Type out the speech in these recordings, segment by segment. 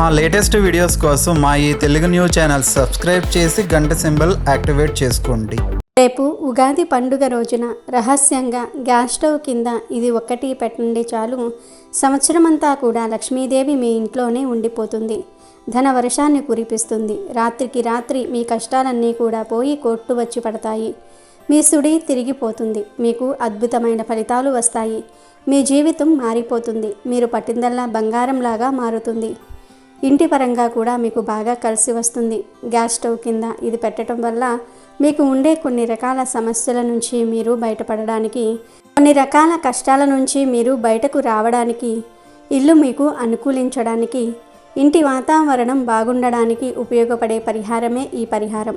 మా latest videos కోసం మా ఈ తెలుగు న్యూస్ ఛానల్ సబ్స్క్రైబ్ చేసి గంట సింబల్ యాక్టివేట్ చేసుకోండి. రేపు ఉగాది పండుగ రోజున రహస్యంగా గ్యాస్ స్టవ్ కింద ఇది ఒక్కటి పెట్టండి చాలు. సంవత్సరమంతా కూడా లక్ష్మీదేవి మీ ఇంట్లోనే ఉండిపోతుంది. ధన వర్షాన్ని కురిపిస్తుంది. రాత్రికి రాత్రి మీ కష్టాలన్నీ కూడా పోయి కొట్టు వచ్చి పడతాయి. మీ సుడి తిరిగిపోతుంది. మీకు అద్భుతమైన ఫలితాలు వస్తాయి. మీ జీవితం మారిపోతుంది. మీరు పట్టిందల్లా బంగారంలాగా మారుతుంది. ఇంటి పరంగా కూడా మీకు బాగా కలిసి వస్తుంది. గ్యాస్ స్టవ్ కింద ఇది పెట్టడం వల్ల మీకు ఉండే కొన్ని రకాల సమస్యల నుంచి మీరు బయటపడడానికి కొన్ని రకాల కష్టాల నుంచి మీరు బయటకు రావడానికి ఇల్లు మీకు అనుకూలించడానికి ఇంటి వాతావరణం బాగుండడానికి ఉపయోగపడే పరిహారమే ఈ పరిహారం.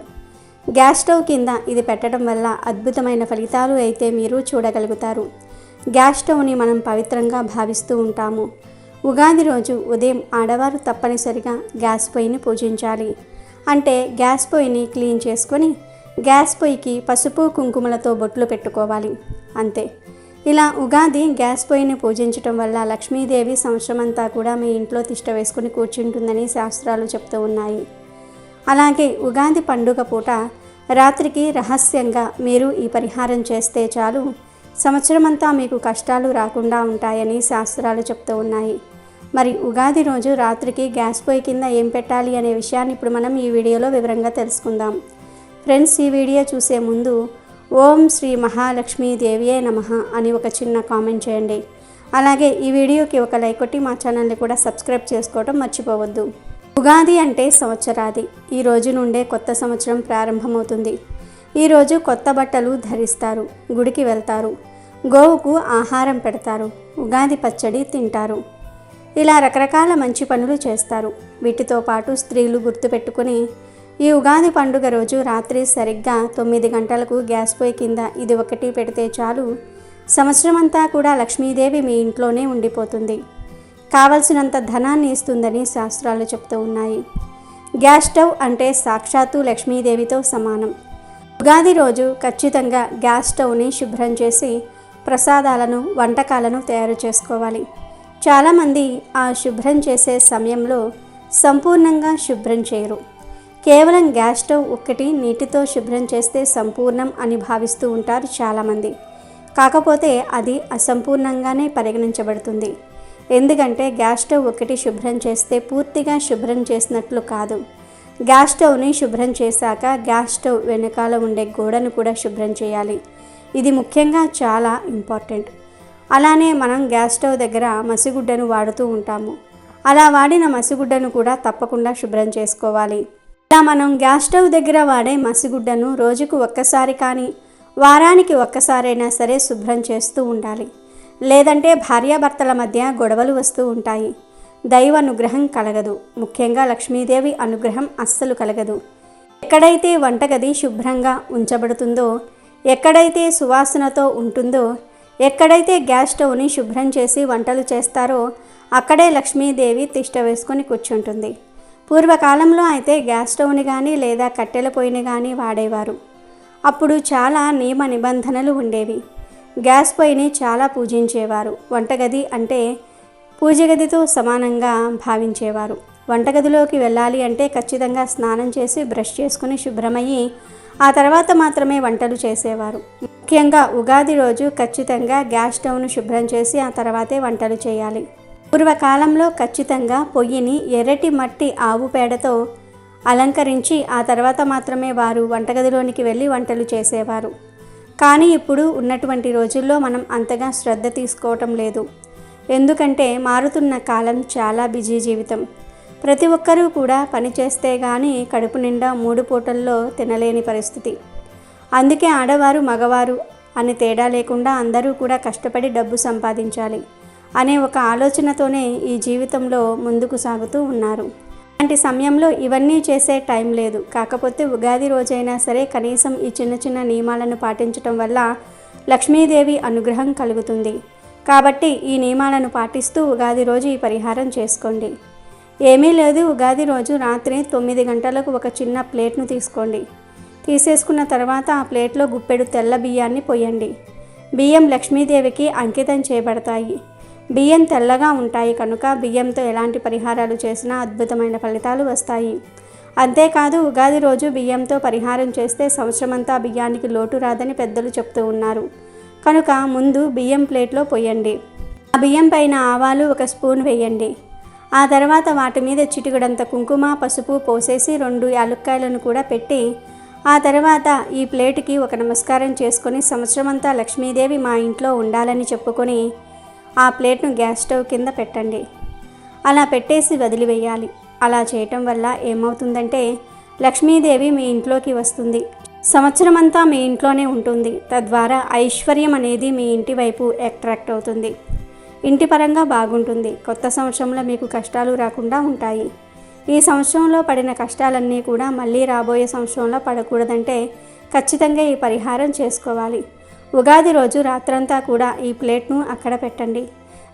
గ్యాస్ స్టవ్ కింద ఇది పెట్టడం వల్ల అద్భుతమైన ఫలితాలు అయితే మీరు చూడగలుగుతారు. గ్యాస్ స్టవ్ని మనం పవిత్రంగా భావిస్తూ ఉంటాము. ఉగాది రోజు ఉదయం ఆడవారు తప్పనిసరిగా గ్యాస్ పొయ్యిని పూజించాలి. అంటే గ్యాస్ పొయ్యిని క్లీన్ చేసుకొని గ్యాస్ పొయ్యికి పసుపు కుంకుమలతో బొట్లు పెట్టుకోవాలి. అంతే. ఇలా ఉగాది గ్యాస్ పొయ్యిని పూజించటం వల్ల లక్ష్మీదేవి సంవత్సరమంతా కూడా మీ ఇంట్లో తిష్ట వేసుకుని కూర్చుంటుందని శాస్త్రాలు చెప్తూ ఉన్నాయి. అలాగే ఉగాది పండుగ పూట రాత్రికి రహస్యంగా మీరు ఈ పరిహారం చేస్తే చాలు. సంవత్సరమంతా మీకు కష్టాలు రాకుండా ఉంటాయని శాస్త్రాలు చెప్తూ ఉన్నాయి. మరి ఉగాది రోజు రాత్రికి గ్యాస్ పొయ్యి కింద ఏం పెట్టాలి అనే విషయాన్ని ఇప్పుడు మనం ఈ వీడియోలో వివరంగా తెలుసుకుందాం. ఫ్రెండ్స్ ఈ వీడియో చూసే ముందు ఓం శ్రీ మహాలక్ష్మీ దేవియే నమ అని ఒక చిన్న కామెంట్ చేయండి. అలాగే ఈ వీడియోకి ఒక లైక్ కొట్టి మా ఛానల్ని కూడా సబ్స్క్రైబ్ చేసుకోవడం మర్చిపోవద్దు. ఉగాది అంటే సంవత్సరాది. ఈ రోజు నుండే కొత్త సంవత్సరం ప్రారంభమవుతుంది. ఈరోజు కొత్త బట్టలు ధరిస్తారు గుడికి వెళ్తారు గోవుకు ఆహారం పెడతారు ఉగాది పచ్చడి తింటారు. ఇలా రకరకాల మంచి పనులు చేస్తారు. వీటితో పాటు స్త్రీలు గుర్తుపెట్టుకుని ఈ ఉగాది పండుగ రోజు రాత్రి సరిగ్గా తొమ్మిది గంటలకు గ్యాస్ పొయ్యి కింద ఇది ఒకటి పెడితే చాలు. సంవత్సరమంతా కూడా లక్ష్మీదేవి మీ ఇంట్లోనే ఉండిపోతుంది. కావలసినంత ధనాన్ని ఇస్తుందని శాస్త్రాలు చెప్తూ ఉన్నాయి. గ్యాస్ స్టవ్ అంటే సాక్షాత్తు లక్ష్మీదేవితో సమానం. ఉగాది రోజు ఖచ్చితంగా గ్యాస్ స్టవ్ని శుభ్రం చేసి ప్రసాదాలను వంటకాలను తయారు చేసుకోవాలి. చాలామంది ఆ శుభ్రం చేసే సమయంలో సంపూర్ణంగా శుభ్రం చేయరు. కేవలం గ్యాస్ స్టవ్ ఒక్కటి నీటితో శుభ్రం చేస్తే సంపూర్ణం అని భావిస్తూ ఉంటారు చాలామంది. కాకపోతే అది అసంపూర్ణంగానే పరిగణించబడుతుంది. ఎందుకంటే గ్యాస్ స్టవ్ ఒకటి శుభ్రం చేస్తే పూర్తిగా శుభ్రం చేసినట్లు కాదు. గ్యాస్ స్టవ్ని శుభ్రం చేశాక గ్యాస్ స్టవ్ వెనకాల ఉండే గోడను కూడా శుభ్రం చేయాలి. ఇది ముఖ్యంగా చాలా ఇంపార్టెంట్. అలానే మనం గ్యాస్ స్టవ్ దగ్గర మసిగుడ్డను వాడుతూ ఉంటాము. అలా వాడిన మసిగుడ్డను కూడా తప్పకుండా శుభ్రం చేసుకోవాలి. ఇలా మనం గ్యాస్ స్టవ్ దగ్గర వాడే మసిగుడ్డను రోజుకు ఒక్కసారి కానీ వారానికి ఒక్కసారైనా సరే శుభ్రం చేస్తూ ఉండాలి. లేదంటే భార్యాభర్తల మధ్య గొడవలు వస్తూ ఉంటాయి. దైవ అనుగ్రహం కలగదు. ముఖ్యంగా లక్ష్మీదేవి అనుగ్రహం అస్సలు కలగదు. ఎక్కడైతే వంటగది శుభ్రంగా ఉంచబడుతుందో ఎక్కడైతే సువాసనతో ఉంటుందో ఎక్కడైతే గ్యాస్ స్టవ్ని శుభ్రం చేసి వంటలు చేస్తారో అక్కడే లక్ష్మీదేవి తిష్ట వేసుకొని కూర్చుంటుంది. పూర్వకాలంలో అయితే గ్యాస్ స్టవ్ని కానీ లేదా కట్టెల పొయ్యిని కానీ వాడేవారు. అప్పుడు చాలా నియమ నిబంధనలు ఉండేవి. గ్యాస్ పొయ్యిని చాలా పూజించేవారు. వంటగది అంటే పూజగదితో సమానంగా భావించేవారు. వంటగదిలోకి వెళ్ళాలి అంటే ఖచ్చితంగా స్నానం చేసి బ్రష్ చేసుకుని శుభ్రమయ్యి ఆ తర్వాత మాత్రమే వంటలు చేసేవారు. ముఖ్యంగా ఉగాది రోజు ఖచ్చితంగా గ్యాస్ స్టవ్ను శుభ్రం చేసి ఆ తర్వాతే వంటలు చేయాలి. పూర్వకాలంలో ఖచ్చితంగా పొయ్యిని ఎర్రటి మట్టి ఆవు పేడతో అలంకరించి ఆ తర్వాత మాత్రమే వారు వంటగదిలోనికి వెళ్ళి వంటలు చేసేవారు. కానీ ఇప్పుడు ఉన్నటువంటి రోజుల్లో మనం అంతగా శ్రద్ధ తీసుకోవటం లేదు. ఎందుకంటే మారుతున్న కాలం చాలా బిజీ జీవితం. ప్రతి ఒక్కరూ కూడా పని చేస్తే కానీ కడుపు నిండా మూడు పూటల్లో తినలేని పరిస్థితి. అందుకే ఆడవారు మగవారు అని తేడా లేకుండా అందరూ కూడా కష్టపడి డబ్బు సంపాదించాలి అనే ఒక ఆలోచనతోనే ఈ జీవితంలో ముందుకు సాగుతూ ఉన్నారు. అలాంటి సమయంలో ఇవన్నీ చేసే టైం లేదు. కాకపోతే ఉగాది రోజైనా సరే కనీసం ఈ చిన్న చిన్న నియమాలను పాటించటం వల్ల లక్ష్మీదేవి అనుగ్రహం కలుగుతుంది. కాబట్టి ఈ నియమాలను పాటిస్తూ ఉగాది రోజు ఈ పరిహారం చేసుకోండి. ఏమీ లేదు ఉగాది రోజు రాత్రి తొమ్మిది గంటలకు ఒక చిన్న ప్లేట్ను తీసుకోండి. తీసేసుకున్న తర్వాత ఆ ప్లేట్లో గుప్పెడు తెల్ల బియ్యాన్ని పోయండి. బియ్యం లక్ష్మీదేవికి అంకితం చేయబడతాయి. బియ్యం తెల్లగా ఉంటాయి కనుక బియ్యంతో ఎలాంటి పరిహారాలు చేసినా అద్భుతమైన ఫలితాలు వస్తాయి. అంతేకాదు ఉగాది రోజు బియ్యంతో పరిహారం చేస్తే సంవత్సరమంతా బియ్యానికి లోటు రాదని పెద్దలు చెప్తూ ఉన్నారు. కనుక ముందు బియ్యం ప్లేట్లో పోయండి. ఆ బియ్యం పైన ఆవాలు ఒక స్పూన్ వేయండి. ఆ తర్వాత వాటి మీద చిటికడంత కుంకుమ పసుపు పోసేసి రెండు యాలుక్కాయలను కూడా పెట్టి ఆ తర్వాత ఈ ప్లేట్కి ఒక నమస్కారం చేసుకొని సంవత్సరమంతా లక్ష్మీదేవి మా ఇంట్లో ఉండాలని చెప్పుకొని ఆ ప్లేట్ను గ్యాస్ స్టవ్ కింద పెట్టండి. అలా పెట్టేసి వదిలివేయాలి. అలా చేయటం వల్ల ఏమవుతుందంటే లక్ష్మీదేవి మీ ఇంట్లోకి వస్తుంది. సంవత్సరమంతా మీ ఇంట్లోనే ఉంటుంది. తద్వారా ఐశ్వర్యం అనేది మీ ఇంటి వైపు అట్రాక్ట్ అవుతుంది. ఇంటి పరంగా బాగుంటుంది. కొత్త సంవత్సరంలో మీకు కష్టాలు రాకుండా ఉంటాయి. ఈ సంవత్సరంలో పడిన కష్టాలన్నీ కూడా మళ్ళీ రాబోయే సంవత్సరంలో పడకూడదంటే ఖచ్చితంగా ఈ పరిహారం చేసుకోవాలి. ఉగాది రోజు రాత్రంతా కూడా ఈ ప్లేట్ను అక్కడ పెట్టండి.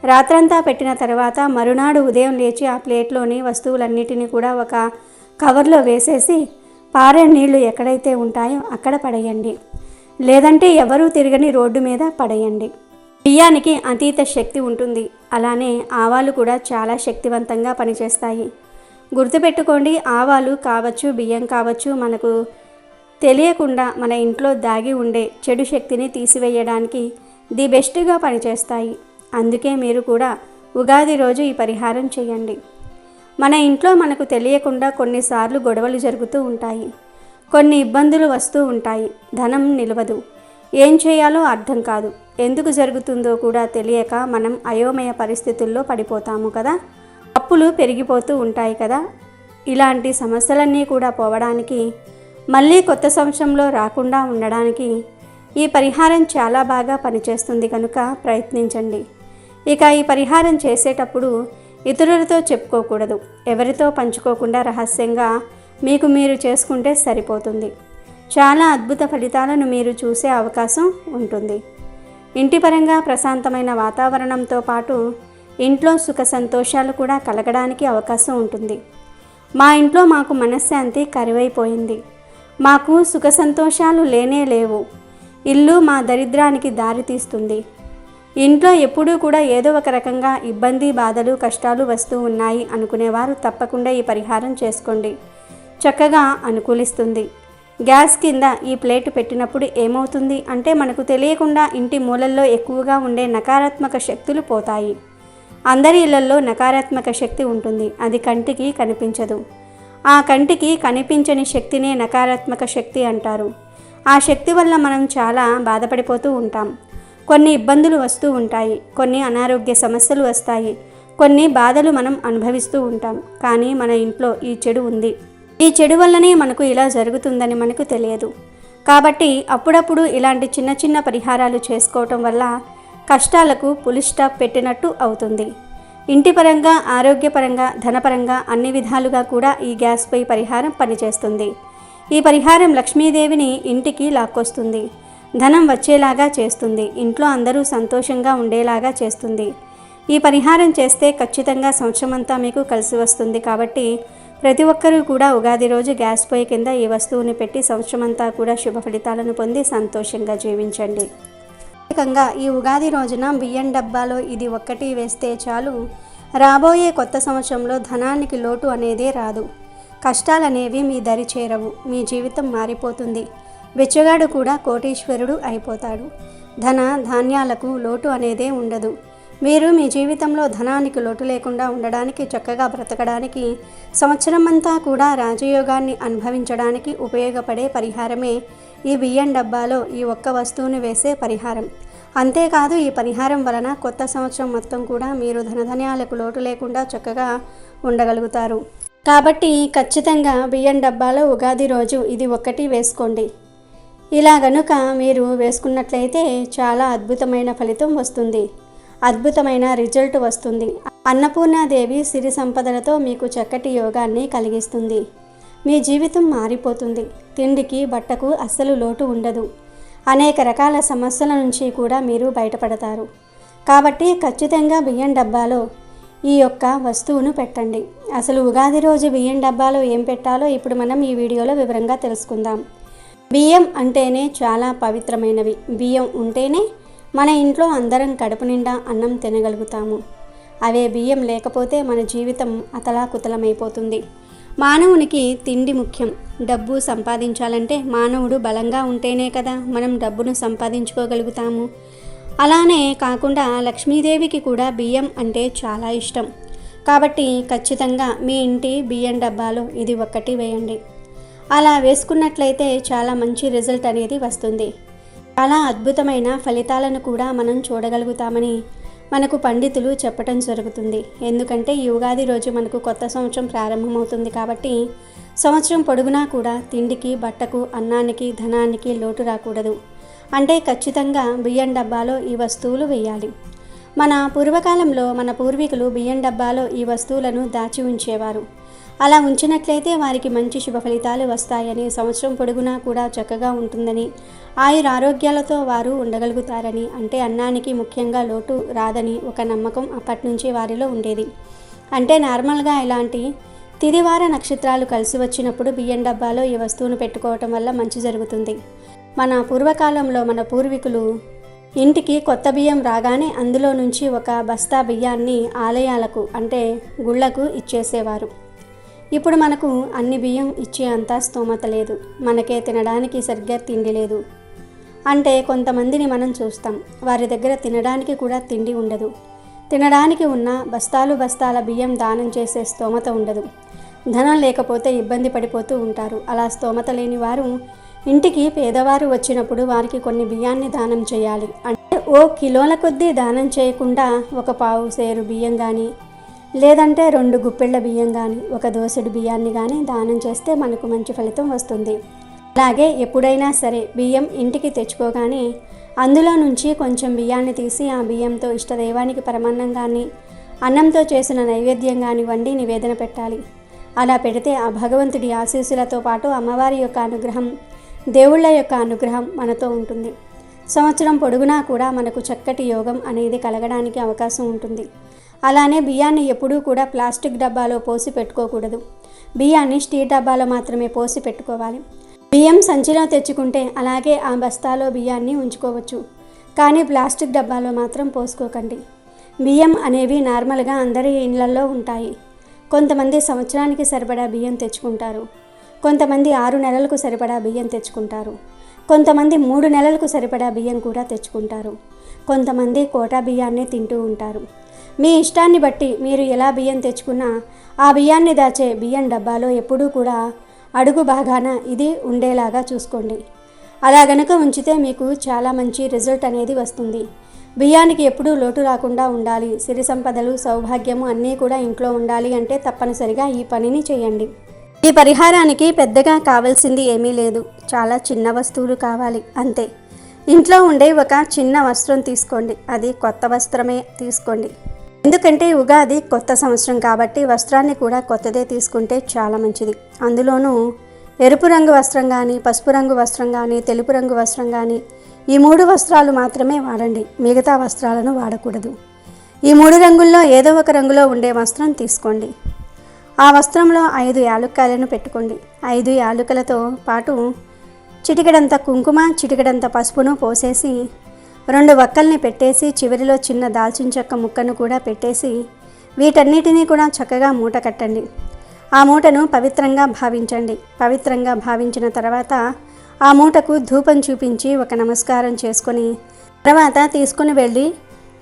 రాత్రంతా పెట్టిన తర్వాత మరునాడు ఉదయం లేచి ఆ ప్లేట్లోని వస్తువులన్నిటినీ కూడా ఒక కవర్లో వేసేసి పారే నీళ్ళు ఎక్కడైతే ఉంటాయో అక్కడ పడేయండి. లేదంటే ఎవరూ తిరగని రోడ్డు మీద పడేయండి. బియ్యానికి అతీత శక్తి ఉంటుంది. అలానే ఆవాలు కూడా చాలా శక్తివంతంగా పనిచేస్తాయి. గుర్తుపెట్టుకోండి ఆవాలు కావచ్చు బియ్యం కావచ్చు మనకు తెలియకుండా మన ఇంట్లో దాగి ఉండే చెడు శక్తిని తీసివేయడానికి ది బెస్ట్గా పనిచేస్తాయి. అందుకే మీరు కూడా ఉగాది రోజు ఈ పరిహారం చేయండి. మన ఇంట్లో మనకు తెలియకుండా కొన్నిసార్లు గొడవలు జరుగుతూ ఉంటాయి. కొన్ని ఇబ్బందులు వస్తూ ఉంటాయి. ధనం నిలవదు. ఏం చేయాలో అర్థం కాదు. ఎందుకు జరుగుతుందో కూడా తెలియక మనం అయోమయ పరిస్థితుల్లో పడిపోతాము కదా? అప్పులు పెరిగిపోతూ ఉంటాయి కదా? ఇలాంటి సమస్యలన్నీ కూడా పోవడానికి మళ్ళీ కొత్త సంవత్సరంలో రాకుండా ఉండడానికి ఈ పరిహారం చాలా బాగా పనిచేస్తుంది కనుక ప్రయత్నించండి. ఇక ఈ పరిహారం చేసేటప్పుడు ఇతరులతో చెప్పుకోకూడదు. ఎవరితో పంచుకోకుండా రహస్యంగా మీకు మీరు చేసుకుంటే సరిపోతుంది. చాలా అద్భుత ఫలితాలను మీరు చూసే అవకాశం ఉంటుంది. ఇంటి పరంగా ప్రశాంతమైన వాతావరణంతో పాటు ఇంట్లో సుఖ సంతోషాలు కూడా కలగడానికి అవకాశం ఉంటుంది. మా ఇంట్లో మాకు మనశ్శాంతి కరువైపోయింది. మాకు సుఖ సంతోషాలు లేనే లేవు. ఇల్లు మా దరిద్రానికి దారితీస్తుంది ఇంట్లో ఎప్పుడూ కూడా ఏదో ఒక రకంగా ఇబ్బంది బాధలు కష్టాలు వస్తూ ఉన్నాయి అనుకునేవారు తప్పకుండా ఈ పరిహారం చేసుకోండి. చక్కగా అనుకూలిస్తుంది. గ్యాస్ కింద ఈ ప్లేట్ పెట్టినప్పుడు ఏమవుతుంది అంటే మనకు తెలియకుండా ఇంటి మూలల్లో ఎక్కువగా ఉండే నకారాత్మక శక్తులు పోతాయి. అందరి ఇళ్ళలో నకారాత్మక శక్తి ఉంటుంది. అది కంటికి కనిపించదు. ఆ కంటికి కనిపించని శక్తినే నకారాత్మక శక్తి అంటారు. ఆ శక్తి వల్ల మనం చాలా బాధపడిపోతూ ఉంటాం. కొన్ని ఇబ్బందులు వస్తూ ఉంటాయి. కొన్ని అనారోగ్య సమస్యలు వస్తాయి. కొన్ని బాధలు మనం అనుభవిస్తూ ఉంటాం. కానీ మన ఇంట్లో ఈ చెడు ఉంది. ఈ చెడు వల్లనే మనకు ఇలా జరుగుతుందని మనకు తెలియదు. కాబట్టి అప్పుడప్పుడు ఇలాంటి చిన్న చిన్న పరిహారాలు చేసుకోవటం వల్ల కష్టాలకు పులి స్టాప్ పెట్టినట్టు అవుతుంది. ఇంటి పరంగా ఆరోగ్యపరంగా ధనపరంగా అన్ని విధాలుగా కూడా ఈ గ్యాస్పై పరిహారం పనిచేస్తుంది. ఈ పరిహారం లక్ష్మీదేవిని ఇంటికి లాక్కొస్తుంది. ధనం వచ్చేలాగా చేస్తుంది. ఇంట్లో అందరూ సంతోషంగా ఉండేలాగా చేస్తుంది. ఈ పరిహారం చేస్తే ఖచ్చితంగా సంవత్సరమంతా మీకు కలిసి వస్తుంది కాబట్టి ప్రతి ఒక్కరూ కూడా ఉగాది రోజు గ్యాస్ పొయ్యి కింద ఈ వస్తువుని పెట్టి సంవత్సరమంతా కూడా శుభ ఫలితాలను పొంది సంతోషంగా జీవించండి. ప్రత్యేకంగా ఈ ఉగాది రోజున బియ్యం డబ్బాలో ఇది ఒక్కటి వేస్తే చాలు. రాబోయే కొత్త సంవత్సరంలో ధనానికి లోటు అనేదే రాదు. కష్టాలనేవి మీ దరి చేరవు మీ జీవితం మారిపోతుంది. బిచ్చగాడు కూడా కోటీశ్వరుడు అయిపోతాడు. ధన ధాన్యాలకు లోటు అనేదే ఉండదు. మీరు మీ జీవితంలో ధనానికి లోటు లేకుండా ఉండడానికి చక్కగా బ్రతకడానికి సంవత్సరం అంతా కూడా రాజయోగాన్ని అనుభవించడానికి ఉపయోగపడే పరిహారమే ఈ బియ్యం డబ్బాలో ఈ ఒక్క వస్తువుని వేసే పరిహారం. అంతేకాదు ఈ పరిహారం వలన కొత్త సంవత్సరం మొత్తం కూడా మీరు ధనధన్యాలకు లోటు లేకుండా చక్కగా ఉండగలుగుతారు. కాబట్టి ఖచ్చితంగా బియ్యం డబ్బాలో ఉగాది రోజు ఇది ఒక్కటి వేసుకోండి. ఇలా గనుక మీరు వేసుకున్నట్లయితే చాలా అద్భుతమైన ఫలితం వస్తుంది. అద్భుతమైన రిజల్ట్ వస్తుంది. అన్నపూర్ణాదేవి సిరి సంపదలతో మీకు చక్కటి యోగాన్ని కలిగిస్తుంది. మీ జీవితం మారిపోతుంది. తిండికి బట్టకు అస్సలు లోటు ఉండదు. అనేక రకాల సమస్యల నుంచి కూడా మీరు బయటపడతారు. కాబట్టి ఖచ్చితంగా బియ్యం డబ్బాలో ఈ యొక్క వస్తువును పెట్టండి. అసలు ఉగాది రోజు బియ్యం డబ్బాలో ఏం పెట్టాలో ఇప్పుడు మనం ఈ వీడియోలో వివరంగా తెలుసుకుందాం. బియ్యం అంటేనే చాలా పవిత్రమైనవి. బియ్యం ఉంటేనే మన ఇంట్లో అందరం కడుపు నిండా అన్నం తినగలుగుతాము. అవే బియ్యం లేకపోతే మన జీవితం అతలాకుతలమైపోతుంది. మానవునికి తిండి ముఖ్యం. డబ్బు సంపాదించాలంటే మానవుడు బలంగా ఉంటేనే కదా మనం డబ్బును సంపాదించుకోగలుగుతాము. అలానే కాకుండా లక్ష్మీదేవికి కూడా బియ్యం అంటే చాలా ఇష్టం. కాబట్టి ఖచ్చితంగా మీ ఇంటి బియ్యం డబ్బాలో ఇది ఒక్కటి వేయండి. అలా వేసుకున్నట్లయితే చాలా మంచి రిజల్ట్ అనేది వస్తుంది. చాలా అద్భుతమైన ఫలితాలను కూడా మనం చూడగలుగుతామని మనకు పండితులు చెప్పటం జరుగుతుంది. ఎందుకంటే ఈ ఉగాది రోజు మనకు కొత్త సంవత్సరం ప్రారంభమవుతుంది కాబట్టి సంవత్సరం పొడుగునా కూడా తిండికి బట్టకు అన్నానికి ధనానికి లోటు రాకూడదు. అంటే ఖచ్చితంగా బియ్యం డబ్బాలో ఈ వస్తువులు వేయాలి. మన పూర్వకాలంలో మన పూర్వీకులు బియ్యం డబ్బాలో ఈ వస్తువులను దాచి ఉంచేవారు. అలా ఉంచినట్లయితే వారికి మంచి శుభ ఫలితాలు వస్తాయని సంవత్సరం పొడుగునా కూడా చక్కగా ఉంటుందని. ఆయుర ఆరోగ్యాలతో వారు ఉండగలుగుతారని అంటే అన్నానికి ముఖ్యంగా లోటు రాదని ఒక నమ్మకం అప్పటి నుంచి వారిలో ఉండేది. అంటే నార్మల్గా ఇలాంటి తిదివార నక్షత్రాలు కలిసి వచ్చినప్పుడు బియ్యం డబ్బాలో ఈ వస్తువును పెట్టుకోవటం వల్ల మంచి జరుగుతుంది. మన పూర్వకాలంలో మన పూర్వీకులు ఇంటికి కొత్త బియ్యం రాగానే అందులో నుంచి ఒక బస్తా బియ్యాన్ని ఆలయాలకు అంటే గుళ్ళకు ఇచ్చేసేవారు. ఇప్పుడు మనకు అన్ని బియ్యం ఇచ్చే అంత స్తోమత లేదు. మనకే తినడానికి సరిగ్గా తిండి లేదు. అంటే కొంతమందిని మనం చూస్తాం. వారి దగ్గర తినడానికి కూడా తిండి ఉండదు. తినడానికి ఉన్న బస్తాలు బస్తాల బియ్యం దానం చేసే స్తోమత ఉండదు. ధనం లేకపోతే ఇబ్బంది పడిపోతూ ఉంటారు. అలా స్తోమత లేని వారు ఇంటికి పేదవారు వచ్చినప్పుడు వారికి కొన్ని బియ్యాన్ని దానం చేయాలి. అంటే ఓ కిలోల కొద్దీ దానం చేయకుండా ఒక పావు సేరు బియ్యం కానీ లేదంటే రెండు గుప్పెళ్ళ బియ్యం కానీ ఒక దోసెడు బియ్యాన్ని కానీ దానం చేస్తే మనకు మంచి ఫలితం వస్తుంది. అలాగే ఎప్పుడైనా సరే బియ్యం ఇంటికి తెచ్చుకోగానే అందులో నుంచి కొంచెం బియ్యాన్ని తీసి ఆ బియ్యంతో ఇష్టదైవానికి పరమాన్నం కానీ అన్నంతో చేసిన నైవేద్యం కానీ వండి నివేదన పెట్టాలి. అలా పెడితే ఆ భగవంతుడి ఆశీస్సులతో పాటు అమ్మవారి యొక్క అనుగ్రహం దేవుళ్ళ యొక్క అనుగ్రహం మనతో ఉంటుంది. సంవత్సరం పొడుగునా కూడా మనకు చక్కటి యోగం అనేది కలగడానికి అవకాశం ఉంటుంది. అలానే బియ్యాన్ని ఎప్పుడూ కూడా ప్లాస్టిక్ డబ్బాలో పోసి పెట్టుకోకూడదు. బియ్యాన్ని స్టీల్ డబ్బాలో మాత్రమే పోసి పెట్టుకోవాలి. బియ్యం సంచిలో తెచ్చుకుంటే అలాగే ఆ బస్తాలో బియ్యాన్ని ఉంచుకోవచ్చు. కానీ ప్లాస్టిక్ డబ్బాలో మాత్రం పోసుకోకండి. బియ్యం అనేవి నార్మల్గా అందరి ఇండ్లలో ఉంటాయి. కొంతమంది సంవత్సరానికి సరిపడా బియ్యం తెచ్చుకుంటారు. కొంతమంది ఆరు నెలలకు సరిపడా బియ్యం తెచ్చుకుంటారు. కొంతమంది మూడు నెలలకు సరిపడా బియ్యం కూడా తెచ్చుకుంటారు. కొంతమంది కోటా బియ్యాన్నే తింటూ ఉంటారు. మీ ఇష్టాన్ని బట్టి మీరు ఎలా బియ్యం తెచ్చుకున్నా ఆ బియ్యాన్ని దాచే బియ్యం డబ్బాలో ఎప్పుడూ కూడా అడుగు బాగాన ఇది ఉండేలాగా చూసుకోండి. అలా గనక ఉంచితే మీకు చాలా మంచి రిజల్ట్ అనేది వస్తుంది. బియ్యానికి ఎప్పుడూ లోటు రాకుండా ఉండాలి. సిరి సంపదలు సౌభాగ్యము అన్నీ కూడా ఇంట్లో ఉండాలి అంటే తప్పనిసరిగా ఈ పనిని చేయండి. ఈ పరిహారానికి పెద్దగా కావాల్సింది ఏమీ లేదు. చాలా చిన్న వస్తువులు కావాలి. అంతే. ఇంట్లో ఉండే ఒక చిన్న వస్త్రం తీసుకోండి. అది కొత్త వస్త్రమే తీసుకోండి. ఎందుకంటే ఉగాది కొత్త సంవత్సరం కాబట్టి వస్త్రాన్ని కూడా కొత్తదే తీసుకుంటే చాలా మంచిది. అందులోనూ ఎరుపు రంగు వస్త్రం కానీ పసుపు రంగు వస్త్రం కానీ తెలుపు రంగు వస్త్రం కానీ ఈ మూడు వస్త్రాలు మాత్రమే వాడండి. మిగతా వస్త్రాలను వాడకూడదు. ఈ మూడు రంగుల్లో ఏదో ఒక రంగులో ఉండే వస్త్రం తీసుకోండి. ఆ వస్త్రంలో ఐదు యాలుక్కాయలను పెట్టుకోండి. ఐదు యాలుకలతో పాటు చిటికడంత కుంకుమ చిటికెడంత పసుపును పోసేసి రెండు వక్కల్ని పెట్టేసి చివరిలో చిన్న దాల్చిన చెక్క ముక్కను కూడా పెట్టేసి వీటన్నిటినీ కూడా చక్కగా మూట కట్టండి. ఆ మూటను పవిత్రంగా భావించండి. పవిత్రంగా భావించిన తర్వాత ఆ మూటకు ధూపం చూపించి ఒక నమస్కారం చేసుకొని తర్వాత తీసుకుని వెళ్ళి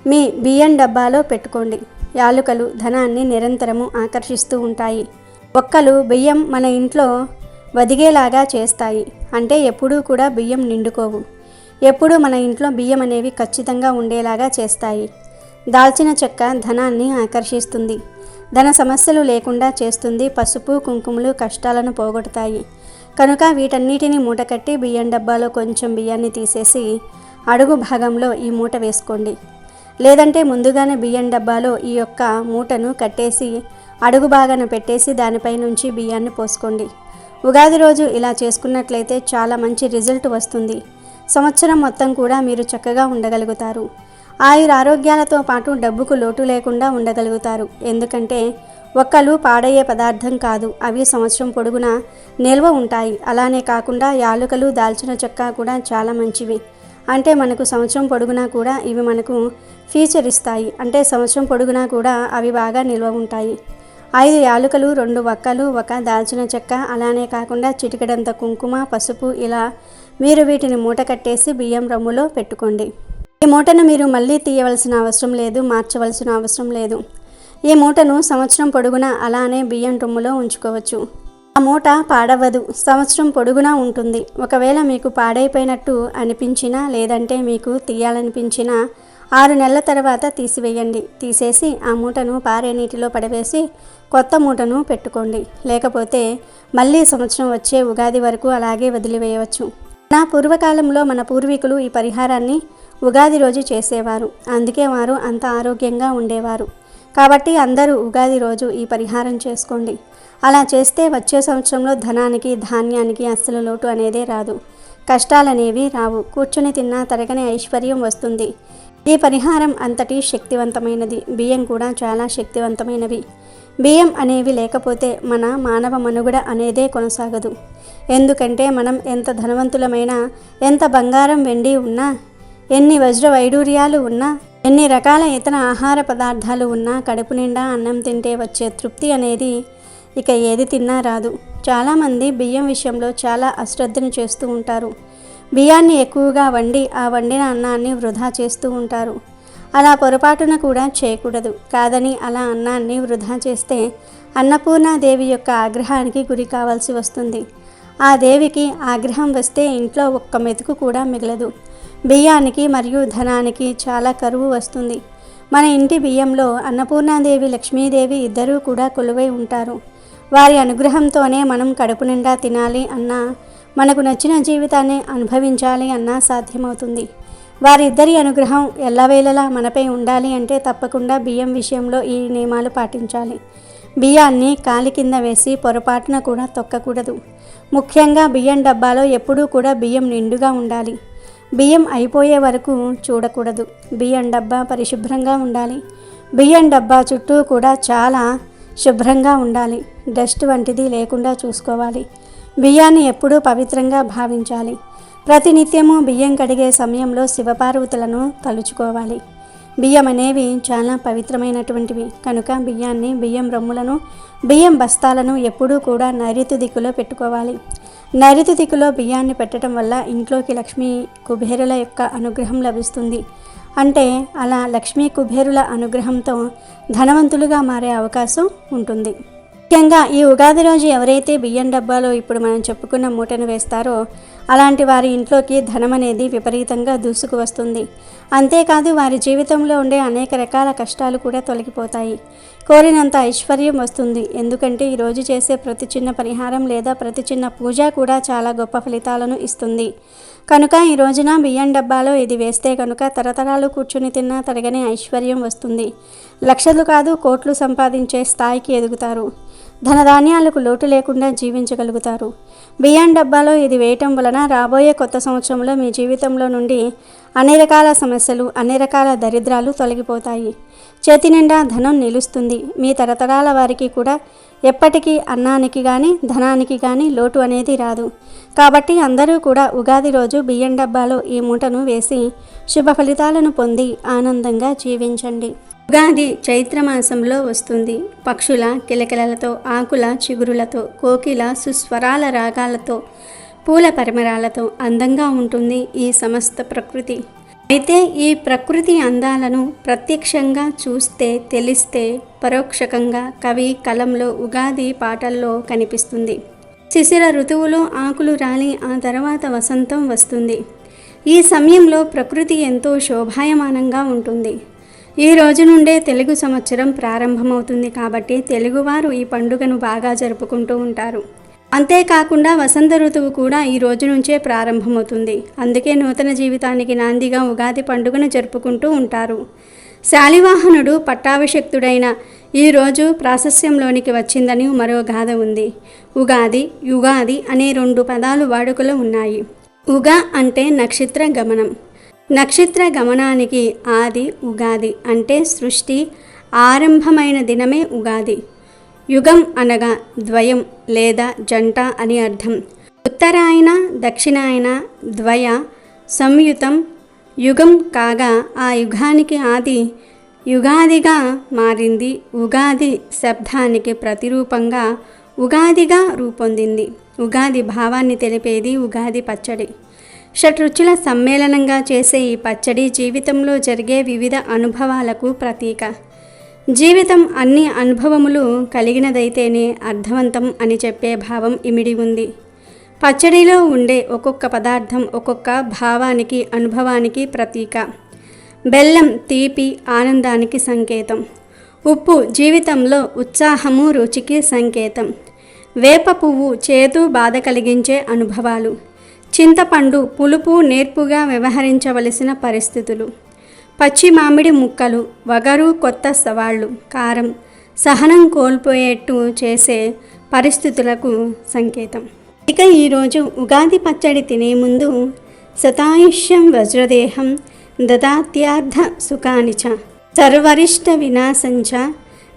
మీ బియ్యం డబ్బాలో పెట్టుకోండి. యాలుకలు ధనాన్ని నిరంతరము ఆకర్షిస్తూ ఉంటాయి. ఒక్కలు బియ్యం మన ఇంట్లో వదిగేలాగా చేస్తాయి. అంటే ఎప్పుడూ కూడా బియ్యం నిండుకోవు. ఎప్పుడూ మన ఇంట్లో బియ్యం అనేవి ఖచ్చితంగా ఉండేలాగా చేస్తాయి. దాల్చిన చెక్క ధనాన్ని ఆకర్షిస్తుంది. ధన సమస్యలు లేకుండా చేస్తుంది. పసుపు కుంకుమలు కష్టాలను పోగొడతాయి. కనుక వీటన్నిటిని మూటకట్టి బియ్యం డబ్బాలో కొంచెం బియ్యాన్ని తీసేసి అడుగు భాగంలో ఈ మూట వేసుకోండి. లేదంటే ముందుగానే బియ్యం డబ్బాలో ఈ యొక్క మూటను కట్టేసి అడుగు భాగాన పెట్టేసి దానిపై నుంచి బియ్యాన్ని పోసుకోండి. ఉగాది రోజు ఇలా చేసుకున్నట్లయితే చాలా మంచి రిజల్ట్ వస్తుంది. సంవత్సరం మొత్తం కూడా మీరు చక్కగా ఉండగలుగుతారు. ఆయుర ఆరోగ్యాలతో పాటు డబ్బుకు లోటు లేకుండా ఉండగలుగుతారు. ఎందుకంటే ఒక్కలు పాడయ్యే పదార్థం కాదు అవి సంవత్సరం పొడుగునా నిల్వ ఉంటాయి. అలానే కాకుండా యాలుకలు దాల్చిన చెక్క కూడా చాలా మంచివి. అంటే మనకు సంవత్సరం పొడుగునా కూడా ఇవి మనకు ఫీచర్ ఇస్తాయి. అంటే సంవత్సరం పొడుగునా కూడా అవి బాగా నిల్వ ఉంటాయి. ఐదు యాలుకలు రెండు వక్కలు ఒక దాల్చిన చెక్క అలానే కాకుండా చిటికడంత కుంకుమ పసుపు ఇలా మీరు వీటిని మూట కట్టేసి బియ్యం రమ్ములో పెట్టుకోండి. ఈ మూటను మీరు మళ్ళీ తీయవలసిన అవసరం లేదు మార్చవలసిన అవసరం లేదు. ఈ మూటను సంవత్సరం పొడుగునా అలానే బియ్యం రొమ్ములో ఉంచుకోవచ్చు. ఆ మూట పాడవదు సంవత్సరం పొడుగునా ఉంటుంది. ఒకవేళ మీకు పాడైపోయినట్టు అనిపించినా లేదంటే మీకు తీయాలనిపించినా ఆరు నెలల తర్వాత తీసివేయండి. తీసేసి ఆ మూటను పారే నీటిలో పడవేసి కొత్త మూటను పెట్టుకోండి. లేకపోతే మళ్ళీ సంవత్సరం వచ్చే ఉగాది వరకు అలాగే వదిలివేయవచ్చు. నా పూర్వకాలంలో మన పూర్వీకులు ఈ పరిహారాన్ని ఉగాది రోజు చేసేవారు. అందుకే వారు అంత ఆరోగ్యంగా ఉండేవారు. కాబట్టి అందరూ ఉగాది రోజు ఈ పరిహారం చేసుకోండి. అలా చేస్తే వచ్చే సంవత్సరంలో ధనానికి ధాన్యానికి అస్సలు లోటు అనేదే రాదు. కష్టాలనేవి రావు. కూర్చుని తిన్నా తరగని ఐశ్వర్యం వస్తుంది. ఈ పరిహారం అంతటి శక్తివంతమైనది. బియ్యం కూడా చాలా శక్తివంతమైనవి. బియ్యం అనేవి లేకపోతే మన మానవ మనుగడ అనేదే కొనసాగదు. ఎందుకంటే మనం ఎంత ధనవంతులమైనా ఎంత బంగారం వెండి ఉన్నా ఎన్ని వజ్ర వైడూర్యాలు ఉన్నా ఎన్ని రకాల ఇతర ఆహార పదార్థాలు ఉన్నా కడుపు నిండా అన్నం తింటే వచ్చే తృప్తి అనేది ఇక ఏది తిన్నా రాదు. చాలామంది బియ్యం విషయంలో చాలా అశ్రద్ధను చేస్తూ ఉంటారు. బియ్యాన్ని ఎక్కువగా వండి ఆ వండిన అన్నాన్ని వృధా చేస్తూ ఉంటారు. అలా పొరపాటున కూడా చేయకూడదు కాదని అలా అన్నాన్ని వృధా చేస్తే అన్నపూర్ణాదేవి యొక్క ఆగ్రహానికి గురి కావాల్సి వస్తుంది. ఆ దేవికి ఆగ్రహం వస్తే ఇంట్లో ఒక్క మెతుకు కూడా మిగలదు. బియ్యానికి మరియు ధనానికి చాలా కరువు వస్తుంది. మన ఇంటి బియ్యంలో అన్నపూర్ణాదేవి లక్ష్మీదేవి ఇద్దరూ కూడా కొలువై ఉంటారు. వారి అనుగ్రహంతోనే మనం కడుపు నిండా తినాలి అన్నా మనకు నచ్చిన జీవితాన్ని అనుభవించాలి అన్నా సాధ్యమవుతుంది. వారిద్దరి అనుగ్రహం ఎల్లవేళలా మనపై ఉండాలి అంటే తప్పకుండా బియ్యం విషయంలో ఈ నియమాలు పాటించాలి. బియ్యాన్ని కాలి కింద వేసి పొరపాటున కూడా తొక్కకూడదు. ముఖ్యంగా బియ్యం డబ్బాలో ఎప్పుడూ కూడా బియ్యం నిండుగా ఉండాలి. బియ్యం అయిపోయే వరకు చూడకూడదు. బియ్యం డబ్బా పరిశుభ్రంగా ఉండాలి. బియ్యం డబ్బా చుట్టూ కూడా చాలా శుభ్రంగా ఉండాలి. డస్ట్ వంటిది లేకుండా చూసుకోవాలి. బియ్యాన్ని ఎప్పుడూ పవిత్రంగా భావించాలి. ప్రతినిత్యము బియ్యం కడిగే సమయంలో శివపార్వతులను తలుచుకోవాలి. బియ్యం అనేవి చాలా పవిత్రమైనటువంటివి. కనుక బియ్యాన్ని బియ్యం రొమ్ములను బియ్యం బస్తాలను ఎప్పుడూ కూడా నైరుతి దిక్కులో పెట్టుకోవాలి. నైరుతి దిక్కులో బియ్యాన్ని పెట్టడం వల్ల ఇంట్లోకి లక్ష్మీ కుబేరుల యొక్క అనుగ్రహం లభిస్తుంది. అంటే అలా లక్ష్మీ కుబేరుల అనుగ్రహంతో ధనవంతులుగా మారే అవకాశం ఉంటుంది. ముఖ్యంగా ఈ ఉగాది రోజు ఎవరైతే బియ్యం డబ్బాలో ఇప్పుడు మనం చెప్పుకున్న మూటను వేస్తారో అలాంటి వారి ఇంట్లోకి ధనం అనేది విపరీతంగా దూసుకు వస్తుంది. అంతేకాదు వారి జీవితంలో ఉండే అనేక రకాల కష్టాలు కూడా తొలగిపోతాయి. కోరినంత ఐశ్వర్యం వస్తుంది. ఎందుకంటే ఈరోజు చేసే ప్రతి చిన్న పరిహారం లేదా ప్రతి చిన్న పూజ కూడా చాలా గొప్ప ఫలితాలను ఇస్తుంది. కనుక ఈ రోజున బియ్యం డబ్బాలో ఇది వేస్తే కనుక తరతరాలు కూర్చుని తిన్నా తరగని ఐశ్వర్యం వస్తుంది. లక్షలు కాదు కోట్లు సంపాదించే స్థాయికి ఎదుగుతారు. ధనధాన్యాలకు లోటు లేకుండా జీవించగలుగుతారు. బియ్యం డబ్బాలో ఇది వేయటం వలన రాబోయే కొత్త సంవత్సరంలో మీ జీవితంలో నుండి అన్ని రకాల సమస్యలు అన్ని రకాల దరిద్రాలు తొలగిపోతాయి. చేతి నిండా ధనం నిలుస్తుంది. మీ తరతరాల వారికి కూడా ఎప్పటికీ అన్నానికి కానీ ధనానికి కానీ లోటు అనేది రాదు. కాబట్టి అందరూ కూడా ఉగాది రోజు బియ్యం డబ్బాలో ఈ మూటను వేసి శుభ ఫలితాలను పొంది ఆనందంగా జీవించండి. ఉగాది చైత్రమాసంలో వస్తుంది. పక్షుల కిలకిలలతో ఆకుల చిగురులతో కోకిల సుస్వరాల రాగాలతో పూల పరిమరాలతో అందంగా ఉంటుంది ఈ సమస్త ప్రకృతి. అయితే ఈ ప్రకృతి అందాలను ప్రత్యక్షంగా చూస్తే తెలిస్తే పరోక్షకంగా కవి కలంలో ఉగాది పాటల్లో కనిపిస్తుంది. శిశిర ఋతువులో ఆకులు రాలి ఆ తర్వాత వసంతం వస్తుంది. ఈ సమయంలో ప్రకృతి ఎంతో శోభాయమానంగా ఉంటుంది. ఈ రోజు నుండే తెలుగు సంవత్సరం ప్రారంభమవుతుంది కాబట్టి తెలుగువారు ఈ పండుగను బాగా జరుపుకుంటూ ఉంటారు. అంతేకాకుండా వసంత ఋతువు కూడా ఈ రోజు నుంచే ప్రారంభమవుతుంది. అందుకే నూతన జీవితానికి నాందిగా ఉగాది పండుగను జరుపుకుంటూ ఉంటారు. శాలివాహనుడు పట్టాభిషక్తుడైన ఈ రోజు ప్రాశస్యంలోనికి వచ్చిందని మరో గాథ ఉంది. ఉగాది యుగాది అనే రెండు పదాలు వాడుకలో ఉన్నాయి. ఉగా అంటే నక్షత్ర గమనం. నక్షత్ర గమనానికి ఆది ఉగాది అంటే సృష్టి ఆరంభమైన దినమే ఉగాది. యుగం అనగా ద్వయం లేదా జంట అని అర్థం. ఉత్తరాయణ దక్షిణాయన ద్వయ సంయుతం యుగం కాగా ఆ యుగానికి ఆది యుగాదిగా మారింది ఉగాది శబ్దానికి ప్రతిరూపంగా ఉగాదిగా రూపొందింది. ఉగాది భావాన్ని తెలిపేది ఉగాది పచ్చడి. షట్రుచుల సమ్మేళనంగా చేసే ఈ పచ్చడి జీవితంలో జరిగే వివిధ అనుభవాలకు ప్రతీక. జీవితం అన్ని అనుభవములు కలిగినదైతేనే అర్థవంతం అని చెప్పే భావం ఇమిడి ఉంది. పచ్చడిలో ఉండే ఒక్కొక్క పదార్థం ఒక్కొక్క భావానికి అనుభవానికి ప్రతీక. బెల్లం తీపి ఆనందానికి సంకేతం. ఉప్పు జీవితంలో ఉత్సాహము రుచికి సంకేతం. వేప పువ్వు చేదు బాధ కలిగించే అనుభవాలు. చింతపండు పులుపు నేర్పుగా వ్యవహరించవలసిన పరిస్థితులు. పచ్చి మామిడి ముక్కలు వగరు కొత్త సవాళ్ళు కారం సహనం కోల్పోయేట్టు చేసే పరిస్థితులకు సంకేతం. ఇక ఈరోజు ఉగాది పచ్చడి తినే ముందు శతాయుష్యం వజ్రదేహం దదాత్యార్థ సుఖానిచ సర్వరిష్ట వినాశంచ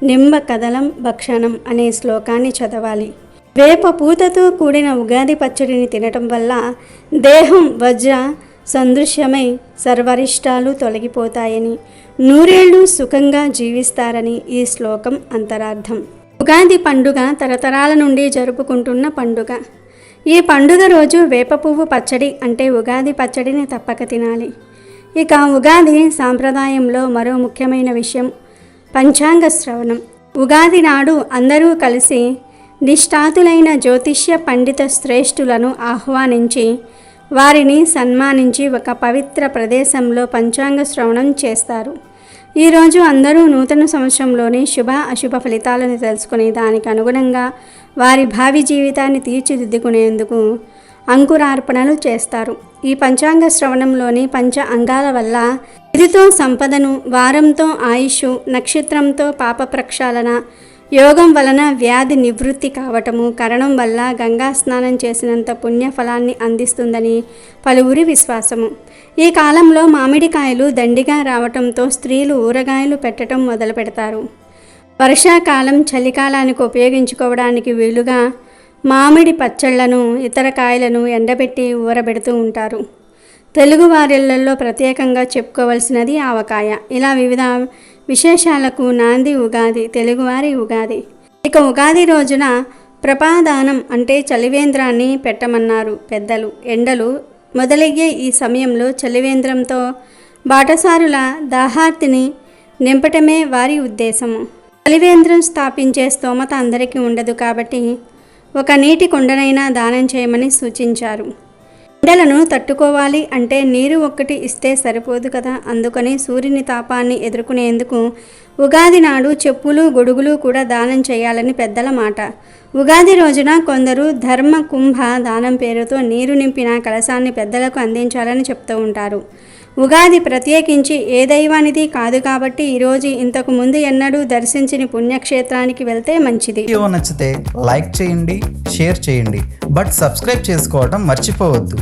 నింబ కదలం భక్షణం అనే శ్లోకాన్ని చదవాలి. వేప పూతతో కూడిన ఉగాది పచ్చడిని తినటం వల్ల దేహం వజ్ర సందృశ్యమై సర్వరిష్టాలు తొలగిపోతాయని నూరేళ్ళు సుఖంగా జీవిస్తారని ఈ శ్లోకం అంతరార్థం. ఉగాది పండుగ తరతరాల నుండి జరుపుకుంటున్న పండుగ. ఈ పండుగ రోజు వేప పువ్వు పచ్చడి అంటే ఉగాది పచ్చడిని తప్పక తినాలి. ఇక ఉగాది సాంప్రదాయంలో మరో ముఖ్యమైన విషయం పంచాంగ శ్రవణం. ఉగాది నాడు అందరూ కలిసి నిష్ఠాతులైన జ్యోతిష్య పండిత శ్రేష్ఠులను ఆహ్వానించి వారిని సన్మానించి ఒక పవిత్ర ప్రదేశంలో పంచాంగ శ్రవణం చేస్తారు. ఈరోజు అందరూ నూతన సంవత్సరంలోని శుభ అశుభ ఫలితాలను తెలుసుకుని దానికి అనుగుణంగా వారి భావి జీవితాన్ని తీర్చిదిద్దుకునేందుకు అంకురార్పణలు చేస్తారు. ఈ పంచాంగ శ్రవణంలోని పంచ అంగాల వల్ల ఇదితో సంపదను వారంతో ఆయుష్ నక్షత్రంతో పాప ప్రక్షాళన యోగం వలన వ్యాధి నివృత్తి కావటము కరణం వల్ల గంగా స్నానం చేసినంత పుణ్యఫలాన్ని అందిస్తుందని పలువురి విశ్వాసము. ఈ కాలంలో మామిడికాయలు దండిగా రావటంతో స్త్రీలు ఊరగాయలు పెట్టడం మొదలు పెడతారు. వర్షాకాలం చలికాలానికి ఉపయోగించుకోవడానికి వీలుగా మామిడి పచ్చళ్ళను ఇతర కాయలను ఎండబెట్టి ఊరబెడుతూ ఉంటారు. తెలుగు వారిళ్ళలో ప్రత్యేకంగా చెప్పుకోవలసినది ఆవకాయ. ఇలా వివిధ విశేషాలకు నాంది ఉగాది తెలుగువారి ఉగాది. ఇక ఉగాది రోజున ప్రపాదానం అంటే చలివేంద్రాన్ని పెట్టమన్నారు పెద్దలు. ఎండలు మొదలయ్యే ఈ సమయంలో చలివేంద్రంతో బాటసారుల దాహార్తిని నింపటమే వారి ఉద్దేశము. చలివేంద్రం స్థాపించే స్తోమత అందరికీ ఉండదు కాబట్టి ఒక నీటి కుండనైనా దానం చేయమని సూచించారు. ఎండలను తట్టుకోవాలి అంటే నీరు ఒక్కటి ఇస్తే సరిపోదు కదా. అందుకని సూర్యుని తాపాన్ని ఎదుర్కొనేందుకు ఉగాది నాడు చెప్పులు గొడుగులు కూడా దానం చేయాలని పెద్దల మాట. ఉగాది రోజున కొందరు ధర్మ కుంభ దానం పేరుతో నీరు నింపిన కలశాన్ని పెద్దలకు అందించాలని చెప్తూ ఉంటారు. ఉగాది ప్రత్యేకించి ఏ దైవానిది కాదు కాబట్టి ఈరోజు ఇంతకు ముందు ఎన్నడూ దర్శించిన పుణ్యక్షేత్రానికి వెళ్తే మంచిది. వీడియో నచ్చితే లైక్ చేయండి షేర్ చేయండి బట్ సబ్స్క్రైబ్ చేసుకోవడం మర్చిపోవద్దు.